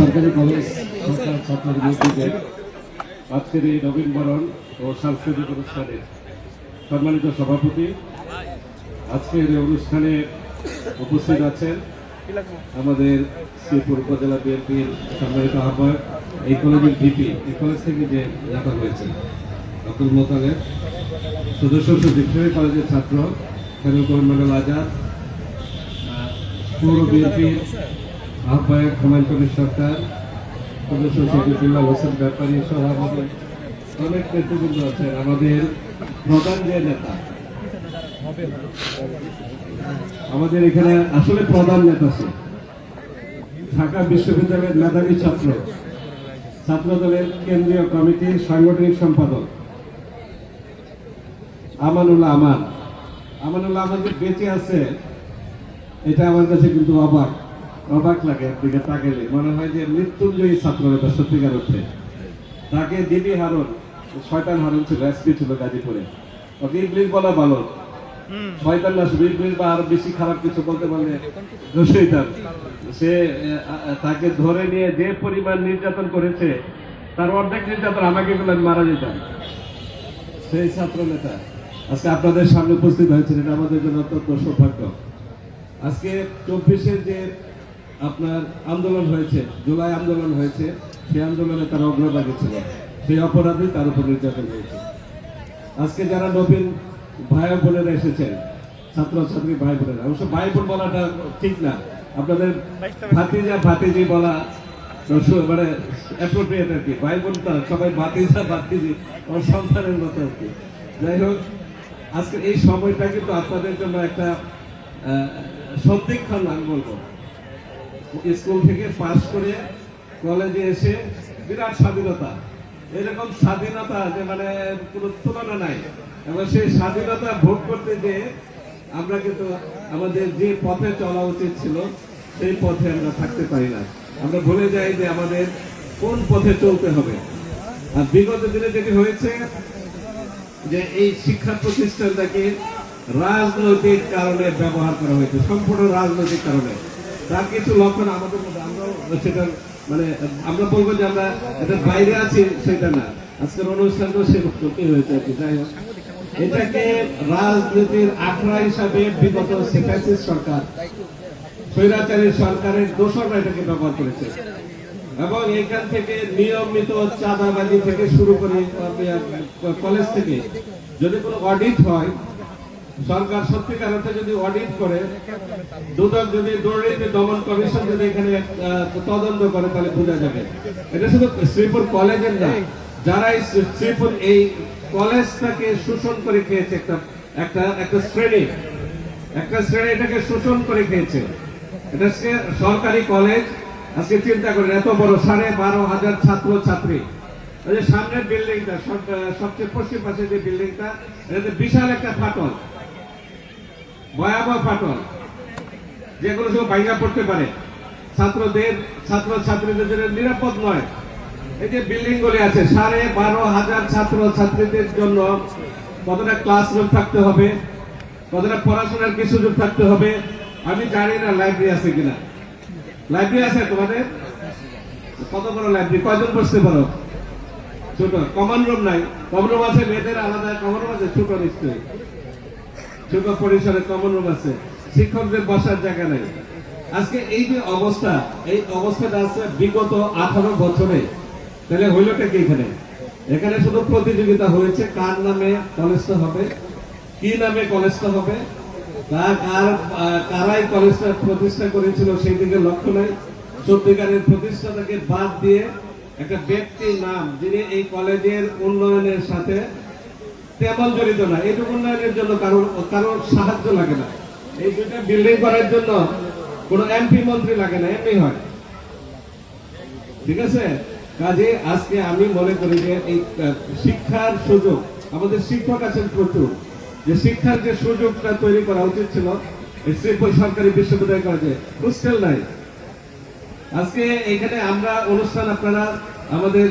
সরকারি কলেজ, সরকার ছাত্রদের উদ্যোগে আজকের এই নবীনবরণ ও সাংস্কৃতিক অনুষ্ঠানে সম্মানিত সভাপতি, আজকের এই অনুষ্ঠানে উপস্থিত আছেন আমাদের শ্রীপুর উপজেলা বিএনপির সম্মানিত আহ্বায়ক, এই কলেজের ভিপি, এই কলেজ থেকে যে নেতা হয়েছে আব্দুল মোতালেব, সদস্য সচিব কলেজের ছাত্র খেরুল মন্ডল আজাদ পৌর বিএনপির আহ্বায়ক হুমায়ুন কবির সরকার, সদস্য বিল্লাল হোসেন ব্যাপারী সহ আমাদের অনেক নেতৃবৃন্দ আছেন, আমাদের প্রধান যে নেতা। আমাদের এখানে আসলে প্রধান নেতা সে। ঢাকা বিশ্ববিদ্যালয়ের মেধাবী ছাত্র ছাত্র দলের কেন্দ্রীয় কমিটির সাংগঠনিক সম্পাদক। আমানুল্লাহ আমান। আমানুল্লাহ আমান যে বেঁচে আছে, এটা আমার কাছে কিন্তু অবাক। অবাক লাগে একদিকে তাকালে মনে হয় যে মৃত্যুঞ্জয়ী ছাত্র নেতা সত্যিকার অর্থে। তাকে দিদি হারুন শয়তান হারুন ছিল এসপি ছিল গাজীপুরে। ওকে ইংলিশ বলা ভালো। শয়তান না শুধু ইংলিশ বা আরও বেশি খারাপ কিছু বলতে পারলে শৈতান সে তাকে ধরে নিয়ে যে পরিমাণ নির্যাতন করেছে তার অর্ধেক নির্যাতন আমাকে বলে মারা যেতাম। সেই ছাত্র নেতা আজকে আপনাদের সামনে উপস্থিত হয়েছেন এটা আমাদের জন্য অত্যন্ত সৌভাগ্য। আজকে চব্বিশের যে আপনার আন্দোলন হয়েছে জুলাই আন্দোলন হয়েছে সেই আন্দোলনে তার অগ্রভাগে ছিল। সেই অপরাধী তার উপর নির্যাতন হয়েছে। আজকে যারা নবীন ভাই বোনেরা এসেছেন ছাত্র ছাত্রী ভাই বোনেরা অবশ্য ভাই বোন বলাটা ঠিক না। আপনাদের ভাতিজা ভাতিজি বলা মানে অ্যাপ্রোপ্রিয়েট আর কি। ভাই বোন তো সবাই ভাতিজা ভাতিজি আমার সন্তানের মতো আর কি। যাই হোক আজকে এই সময়টা কিন্তু আপনাদের জন্য একটা আহ, সন্ধিক্ষণ আমি বলব। স্কুল থেকে পাশ করে কলেজে এসে বিরাট স্বাধীনতা। এরকম স্বাধীনতা যে মানে কোনো তুলনা নাই। এবং সেই স্বাধীনতা ভোগ করতে যে আমরা কিন্তু আমাদের যে পথে চলা উচিত ছিল, সেই পথে আমরা থাকতে পারি না। আমরা ভুলে যাই যে আমাদের কোন পথে চলতে হবে। আর বিগত দিনে যেটি হয়েছে, যে এই শিক্ষা প্রতিষ্ঠানটাকে রাজনৈতিক কারণে ব্যবহার করা হয়েছে, সম্পূর্ণ রাজনৈতিক কারণে। তার কিছু লক্ষণ আমাদের মধ্যে, আমরাও সেটা মানে আমরা বলব যে আমরা এটা বাইরে আছি, সেটা না। আজকের অনুষ্ঠানটা সে ক্ষতি হয়েছে আর কি, যাই হোক। এটাকে রাজনীতির আখড়া হিসাবে বিগত শেখ হাসিনা সরকার, স্বৈরাচারী সরকারের দোষররা এটাকে ব্যবহার করেছে। এবং এখান থেকে নিয়মিত চাঁদাবাজি থেকে শুরু করে, কলেজ থেকে যদি কোনো অডিট হয় সরকার সত্যিকার অর্থে যদি অডিট করে, দুদক যদি দুর্নীতি দমন কমিশন যদি এখানে তদন্ত করে, তাহলে বোঝা যাবে। এটা শুধু শ্রীপুর কলেজের না, যারা শ্রীপুর এই কলেজটাকে শোষণ করে খেয়েছে, একটা একটা একটা শ্রেণি একটা শ্রেণি এটাকে শোষণ করে খেয়েছে। এটা সরকারি কলেজ, আজকে চিন্তা করেন, এত বড়, সাড়ে বারো হাজার ছাত্র, ছাত্রী। সামনের বিল্ডিংটা সবচেয়ে পশ্চিম পাশে যে বিল্ডিংটা, এটাতে বিশাল একটা ফাটল। ভয়াবহ ফাটল। যেগুলো সব ভাইঙ্গা পড়তে পারে। ছাত্রদের ছাত্র ছাত্রীদের জন্য নিরাপদ নয়। এই যে বিল্ডিং গুলি আছে, সাড়ে বারো হাজার ছাত্র ছাত্রীদের জন্য কতটা ক্লাসরুম থাকতে হবে, কতটা পড়াশোনার কি সুযোগ থাকতে হবে, আমি জানি না লাইব্রেরি আছে কিনা। লাইব্রেরি আছে তোমাদের? কত বড় লাইব্রেরি কয়জন বসতে পারো? ছোট। কমন রুম নাই। কমন রুম আছে, মেয়েদের আলাদা কমন রুম আছে, ছোট নিশ্চয়ই। ছোট পরিসরে কমন রুম আছে। শিক্ষকদের বসার জায়গা নেই। আজকে এই যে অবস্থা, এই অবস্থাটা আছে বিগত আঠারো বছরে। তাহলে হইলটা কি এখানে? এখানে শুধু প্রতিযোগিতা হয়েছে, কার নামে কলেজটা হবে, কি নামে কলেজটা হবে কার কার কারাই কলেজটা প্রতিষ্ঠা করেছিল সেই দিকে লক্ষ্য নাই। সত্যিকারের প্রতিষ্ঠাতাকে বাদ দিয়ে একটা ব্যক্তির নাম, যিনি এই কলেজের উন্নয়নের সাথে তেমন জড়িত না। এইটুকু উন্নয়নের জন্য কারোর কারোর সাহায্য লাগে না। এই দুইটা বিল্ডিং করার জন্য কোনো এমপি মন্ত্রী লাগে না, এমনি হয়। ঠিক আছে? কাজে আজকে আমি মনে করি যে এই শিক্ষার সুযোগ, আমাদের শিক্ষক আছেন প্রচুর। যে শিক্ষার যে সুযোগটা তৈরি করা উচিত ছিল শ্রীপুর সরকারি বিশ্ববিদ্যালয় কলেজে হোস্টেল নাই। আজকে এখানে আমরা অনুষ্ঠান, আপনারা আমাদের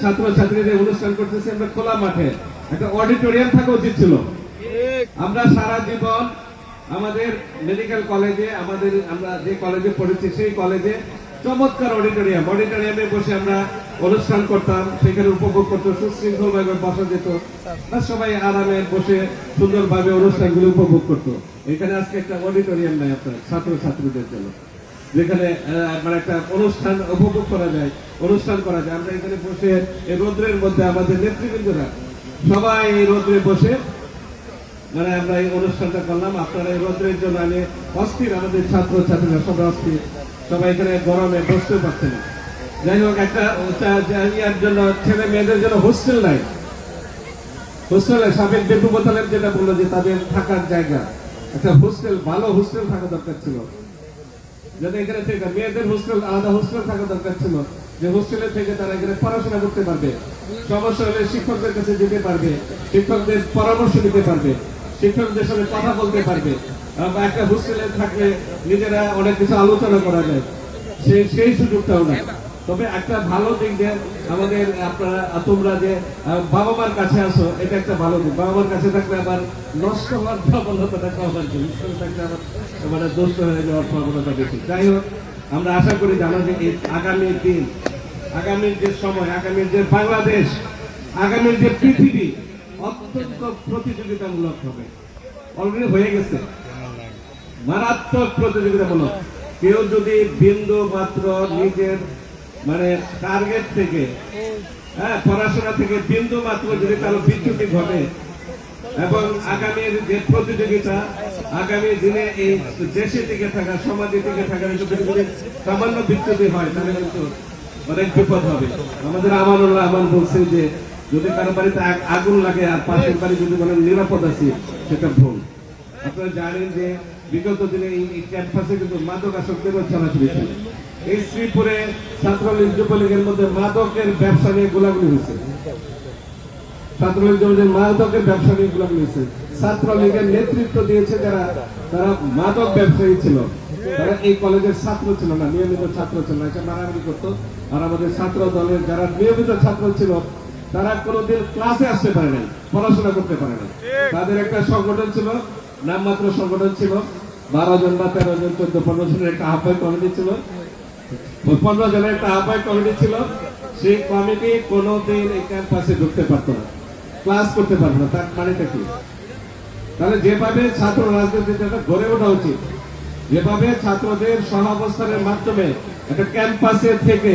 ছাত্র ছাত্রীদের অনুষ্ঠান করতেছি, আমরা খোলা মাঠে। একটা অডিটোরিয়াম থাকা উচিত ছিল। আমরা সারা জীবন আমাদের মেডিকেল কলেজে আমাদের আমরা যে কলেজে পড়েছি, সেই কলেজে চমৎকার অডিটোরিয়াম অডিটোরিয়ামে বসে আমরা অনুষ্ঠান করতাম, সেখানে উপভোগ করতো সুশৃঙ্খল ভাবে বসা যেত। আর সবাই আরামে বসে সুন্দরভাবে অনুষ্ঠানগুলো উপভোগ করতো। এখানে আজকে একটা অডিটোরিয়াম নাই আপনার ছাত্র ছাত্রীদের জন্য। যেখানে মানে একটা অনুষ্ঠান উপভোগ করা যায়, অনুষ্ঠান করা যায়। আমরা এখানে বসে রোদ্রের মধ্যে আমাদের নেতৃবৃন্দরা সবাই এই রোদ্রে বসে মানে আমরা এই অনুষ্ঠানটা করলাম। আপনারা এই রোদ্রের জন্য আমি অস্থির, আমাদের ছাত্র ছাত্রীরা সবাই অস্থির। সবাই এখানে গরমে বসতে পারছে না। যাই হোক, একটা জন্য, ছেলে মেয়েদের জন্য হোস্টেল নাই। হোস্টেলে সাবেক বেতু বোতালের যেটা বলল যে তাদের থাকার জায়গা। একটা হোস্টেল, ভালো হোস্টেল থাকা দরকার ছিল। যাতে এখানে মেয়েদের হোস্টেল, আলাদা হোস্টেল থাকা দরকার ছিল। যে হোস্টেলে থেকে তারা এখানে পড়াশোনা করতে পারবে। সমস্যা হলে শিক্ষকদের কাছে যেতে পারবে, শিক্ষকদের পরামর্শ দিতে পারবে, শিক্ষকদের সাথে কথা বলতে পারবে। একটা হোস্টেলে থাকলে নিজেরা অনেক কিছু আলোচনা করা যায়। সেই সেই সুযোগটাও না তবে একটা ভালো দিক যে আমাদের আপনারা, তোমরা যে বাবা মার কাছে আসো, এটা একটা ভালো দিক। বাবা মার কাছে থাকলে আবার নষ্ট হওয়ার প্রবণতাটা কম আর কি থাকলে আবার মানে দুষ্ট হয়ে যাওয়ার প্রবণতা বেশি। যাই হোক, আমরা আশা করি জানো যে এই আগামী দিন আগামীর যে সময়, আগামীর যে বাংলাদেশ, আগামীর যে পৃথিবী, অত্যন্ত প্রতিযোগিতামূলক হবে। অলরেডি হয়ে গেছে। মারাত্মক প্রতিযোগিতামূলক। কেউ যদি বিন্দু মাত্র নিজের মানে টার্গেট থেকে হ্যাঁ পড়াশোনা থেকে বিন্দু মাত্র যদি কারও বিচ্যুতি ঘটে, এবং আগামীর যে প্রতিযোগিতা, আগামী দিনে এই দেশে টিকে থাকা সমাজে যদি যদি সামান্য বিচ্যুতি হয়, তাহলে কিন্তু অনেক বিপদ হবে। আমাদের আমানুল্লাহ আমান বলছে যে, যদি কারও বাড়িতে আগ- আগুন লাগে আর পাশের বাড়ি যদি বলেন নিরাপদ আছে, সেটা ভুল। আপনারা জানেন যে বিগত দিনে এই ক্যাম্পাসে কিন্তু মাদক আসক্তিরও ছড়াছড়ি ছিল এই শ্রীপুরে ছাত্রলীগ যুবলীগের মধ্যে মাদকের ব্যবসা নিয়ে গোলাগুলি হয়েছে। ছাত্রলীগ মাদকের ব্যবসা নিয়ে হয়েছে ছাত্রলীগের নেতৃত্ব দিয়েছে যারা, তারা মাদক ব্যবসায়ী ছিল। তারা এই কলেজের ছাত্র ছিল না, নিয়মিত ছাত্র ছিল না, এটা মারামারি করতো। আর আমাদের ছাত্র দলের যারা নিয়মিত ছাত্র ছিল, তারা কোনোদিন ক্লাসে আসতে পারে নাই, পড়াশোনা করতে পারে নাই। তাদের একটা সংগঠন ছিল, নামমাত্র সংগঠন ছিল, বারো জন বা তেরো জন, চোদ্দ, পনেরো জনের একটা আহ্বায়ক কমিটি ছিল। পনেরো জনের একটা আহ্বায়ক কমিটি ছিল, সেই কমিটি কোনোদিন এই ক্যাম্পাসে ঢুকতে পারতো না। ক্লাস করতে পারতো না, তার মানেটা কি? তাহলে যেভাবে ছাত্র রাজনীতিটা গড়ে ওঠা উচিত, যেভাবে ছাত্রদের সহাবস্থানের মাধ্যমে একটা ক্যাম্পাসে থেকে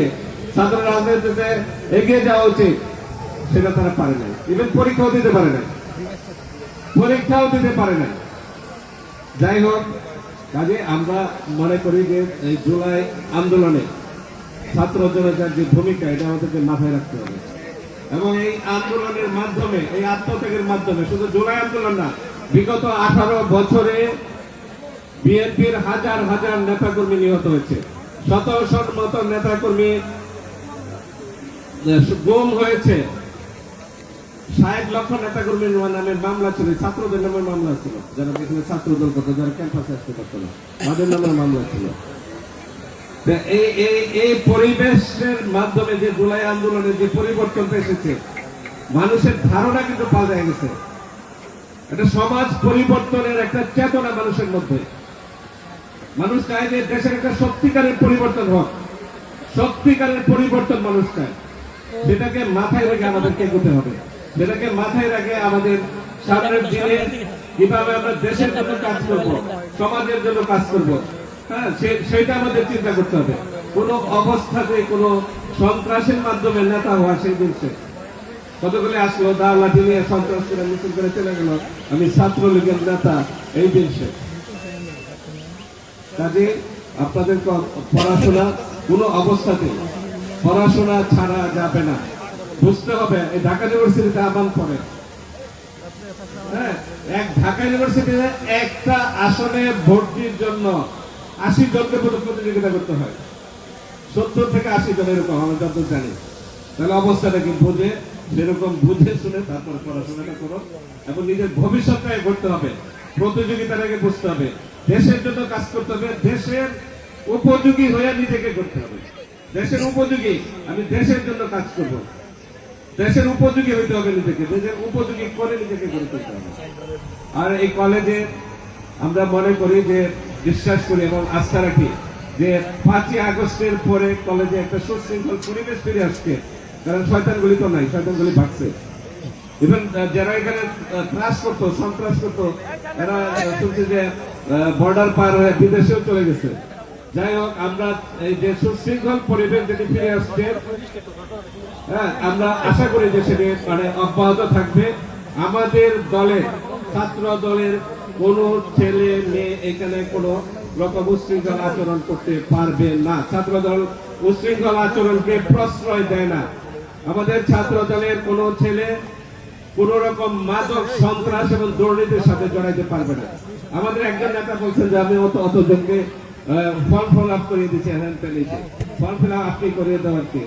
ছাত্র রাজনীতিতে এগিয়ে যাওয়া উচিত, সেটা তারা পারে নাই। ইভেন পরীক্ষাও দিতে পারে নাই। পরীক্ষাও দিতে পারে নাই। যাই হোক, কাজে আমরা মনে করি যে এই জুলাই আন্দোলনে ছাত্র জনতার যে ভূমিকা, এটা আমাদেরকে মাথায় রাখতে হবে। এবং এই আন্দোলনের মাধ্যমে, এই আত্মত্যাগের মাধ্যমে, শুধু জুলাই আন্দোলন না, বিগত আঠারো বছরে বিএনপির হাজার হাজার নেতাকর্মী নিহত হয়েছে। শতশত মতো নেতাকর্মী গুম হয়েছে। ষাট লক্ষ নেতাকর্মীর নামে মামলা ছিল, ছাত্রদের নামে মামলা ছিল। যারা এখানে ছাত্রদল করতো, যারা ক্যাম্পাসে আসতে পারতো না, তাদের নামে মামলা ছিল। এই পরিবেশের মাধ্যমে যে জুলাই আন্দোলনের যে পরিবর্তনটা এসেছে, মানুষের ধারণা কিন্তু পাল্টে গেছে। একটা সমাজ পরিবর্তনের একটা চেতনা মানুষের মধ্যে। মানুষ চায় যে দেশের একটা সত্যিকারের পরিবর্তন হোক। সত্যিকারের পরিবর্তন মানুষ চায়। সেটাকে মাথায় রেখে আমাদেরকে এগোতে হবে। সেটাকে মাথায় রেখে আমাদের সামনের দিনে কীভাবে আমরা দেশের জন্য কাজ করব, সমাজের জন্য কাজ করব হ্যাঁ সেটা আমাদের চিন্তা করতে হবে কোনো অবস্থাতে কোনো সন্ত্রাসের মাধ্যমে নেতা হওয়া সেই দিন শেষ। কতগুলি আসলো দা লাঠি নিয়ে সন্ত্রাস করে মিছিল করে চলে গেল আমি ছাত্রলীগের নেতা, এই। কাজে আপনাদের পড়াশোনা কোনো অবস্থাতে, পড়াশোনা ছাড়া যাবে না বুঝতে হবে, এই ঢাকা ইউনিভার্সিটিতে আহ্বান করে হ্যাঁ এক ঢাকা ইউনিভার্সিটিতে একটা আসনে ভর্তির জন্য আশি জনকে প্রতি- প্রতিযোগিতা করতে হয়। সত্তর থেকে আশি জন এরকম, আমরা যত জানি। তাহলে অবস্থাটা কি? বুঝে, সেরকম বুঝে শুনে তারপর পড়াশোনাটা করো এবং নিজের ভবিষ্যৎটাকে করতে হবে। প্রতিযোগিতাটাকে বুঝতে হবে। দেশের জন্য কাজ করতে হবে, দেশের উপযোগী হয়ে নিজেকে করতে হবে। দেশের উপযোগী, আমি দেশের জন্য কাজ করব। দেশের উপযোগী হইতে হবে নিজেকে, দেশের উপযোগী করে নিজেকে গড়ে তুলতে হবে। আর এই কলেজে আমরা মনে করি যে বিশ্বাস করি এবং আস্থা রাখি যে পাঁচই আগস্টের পরে কলেজে একটা সুশৃঙ্খল পরিবেশ ফিরে আসছে। কারণ শয়তানগুলি তো নাই শয়তানগুলি ভাগছে ইভেন যারা এখানে ত্রাস করতো, সন্ত্রাস করতো এরা শুনছি যে বর্ডার পার হয়ে বিদেশেও চলে গেছে। যাই হোক, আমরা এই যে সুশৃঙ্খল পরিবেশ যেটি ফিরে আসছে হ্যাঁ আমরা আশা করি যে সেটি মানে অব্যাহত থাকবে। আমাদের দলে, ছাত্র দলের কোন ছেলে, মেয়ে এখানে কোনো রকম উশৃঙ্খল আচরণ করতে পারবে না। ছাত্র দল উশৃঙ্খল আচরণকে প্রশ্রয় দেয় না। আমাদের ছাত্র দলের কোনো ছেলে কোন রকম মাদক, সন্ত্রাস এবং দুর্নীতির সাথে জড়াইতে পারবে না। আমাদের একজন নেতা বলছেন যে, আমি অত অতজনকে ফর্ম ফিল আপ করিয়ে দিচ্ছি হ্যান পেলেছি ফর্ম ফিল আপ আপনি করিয়ে দেওয়ার কি?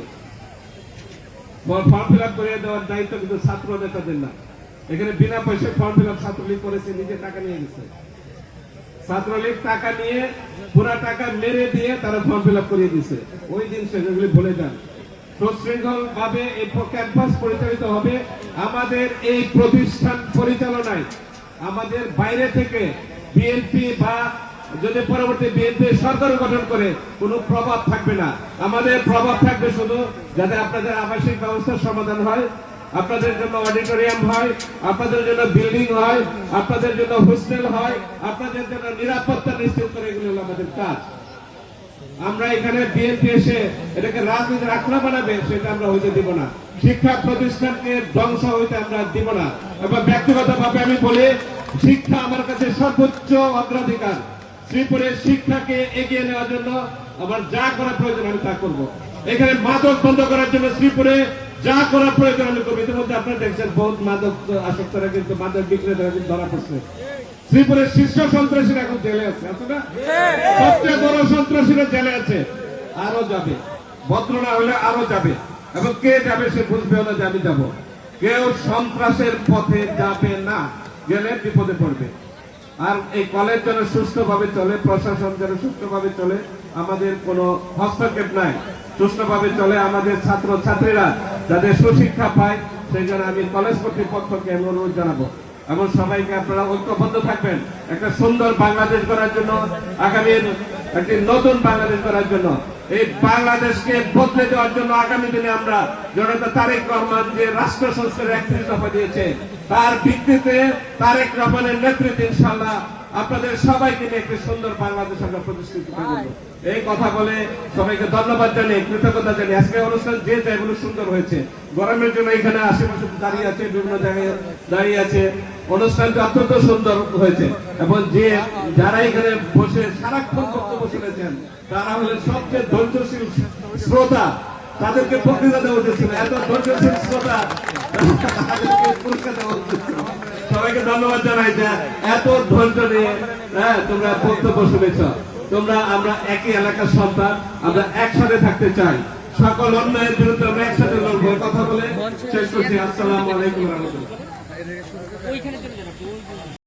ফর্ম ফিল আপ করিয়ে দেওয়ার দায়িত্ব কিন্তু ছাত্র নেতাদের না। এখানে বিনা পয়সায় ফর্ম ফিল আপ ছাত্রলীগ করেছে নিজে টাকা নিয়ে গেছে। ছাত্রলীগ টাকা নিয়ে পুরা টাকা মেরে দিয়ে তারা ফর্ম ফিল আপ করিয়ে দিছে ওই দিন সেগুলি ভুলে যান। সুশৃঙ্খল ভাবে এই ক্যাম্পাস পরিচালিত হবে আমাদের এই প্রতিষ্ঠান পরিচালনায়। আমাদের বাইরে থেকে বিএনপি বা যদি পরবর্তী বিএনপি সরকার গঠন করে, কোনো প্রভাব থাকবে না। আমাদের প্রভাব থাকবে শুধু যাতে আপনাদের আবাসিক ব্যবস্থার সমাধান হয় আপনাদের জন্য অডিটোরিয়াম হয়, আপনাদের জন্য বিল্ডিং হয়, আপনাদের জন্য হোস্টেল হয়, আপনাদের জন্য নিরাপত্তা নিশ্চিত করে এগুলো হলো আমাদের কাজ। আমরা এখানে বিএনপি এসে এটাকে রাজনীতির আখড়া বানাবে, সেটা আমরা হইতে দিব না। শিক্ষা প্রতিষ্ঠানকে ধ্বংস হইতে আমরা দিব না। এবং ব্যক্তিগত ভাবে আমি বলি, শিক্ষা আমার কাছে সর্বোচ্চ অগ্রাধিকার। শ্রীপুরের শিক্ষাকে এগিয়ে নেওয়ার জন্য আমার যা করা প্রয়োজন আমি তা করব। এখানে মাদক বন্ধ করার জন্য শ্রীপুরে যা করা প্রয়োজন আমি করব। ইতিমধ্যে আপনারা দেখছেন বহুত মাদক আসক্তরা কিন্তু, মাদক বিক্রেতারা কিন্তু ধরা পড়ছে। শ্রীপুরের শীর্ষ সন্ত্রাসীরা এখন জেলে আছে আছে না? সবচেয়ে বড় সন্ত্রাসীরা জেলে আছে। আরও যাবে। ভদ্র না হলে আরও যাবে। এবং কে যাবে সে বুঝবে না যে আমি যাব। কেউ সন্ত্রাসের পথে যাবে না, গেলে বিপদে পড়বে। আর এই কলেজ যেন সুস্থভাবে চলে, প্রশাসন যেন সুস্থভাবে চলে, আমাদের কোনো হস্তক্ষেপ নাই। সুস্থভাবে চলে আমাদের ছাত্র ছাত্রীরা যাতে সুশিক্ষা পায়, সেই জন্য আমি কলেজ কর্তৃপক্ষকে অনুরোধ জানাব। এবং সবাইকে আপনারা ঐক্যবদ্ধ থাকবেন। একটা সুন্দর বাংলাদেশ করার জন্য, আগামীর একটি নতুন বাংলাদেশ করার জন্য। এই বাংলাদেশকে বদলে দেওয়ার জন্য আগামী দিনে আমরা জনতা তারেক রহমান যে রাষ্ট্র সংস্কারের একত্রিশ দফা দিয়েছে তার ভিত্তিতে তারেক রহমানের নেতৃত্বে ইনশাল্লাহ আপনাদের সবাইকে নিয়ে একটি সুন্দর বাংলাদেশ আমরা প্রতিষ্ঠিত করব। এই কথা বলে সবাইকে ধন্যবাদ জানিয়ে কৃতজ্ঞতা জানিয়ে আজকে অনুষ্ঠান যে জায়গাগুলো সুন্দর হয়েছে গরমের জন্য এখানে আশেপাশে দাঁড়িয়ে আছে বিভিন্ন জায়গায় দাঁড়িয়ে আছে অনুষ্ঠানটি অত্যন্ত সুন্দর হয়েছে। এবং যে, যারা এখানে বসে সারাক্ষণ বক্তব্য শুনেছেন, তারা হলেন সবচেয়ে ধৈর্যশীল শ্রোতা। তাদেরকে বক্তৃতা দেওয়া উচিত এত ধৈর্যশীল শ্রোতা সবাইকে ধন্যবাদ জানাই যে এত ধৈর্য নিয়ে হ্যাঁ তোমরা বক্তব্য শুনেছ। তোমরা, আমরা একই এলাকার সন্তান, আমরা একসাথে থাকতে চাই। সকল অন্যায়ের বিরুদ্ধে আমরা একসাথে লড়বো। কথা বলে শেষ করছি। আসসালামু আলাইকুম রহমতুল্লাহ। ওইখানে চলে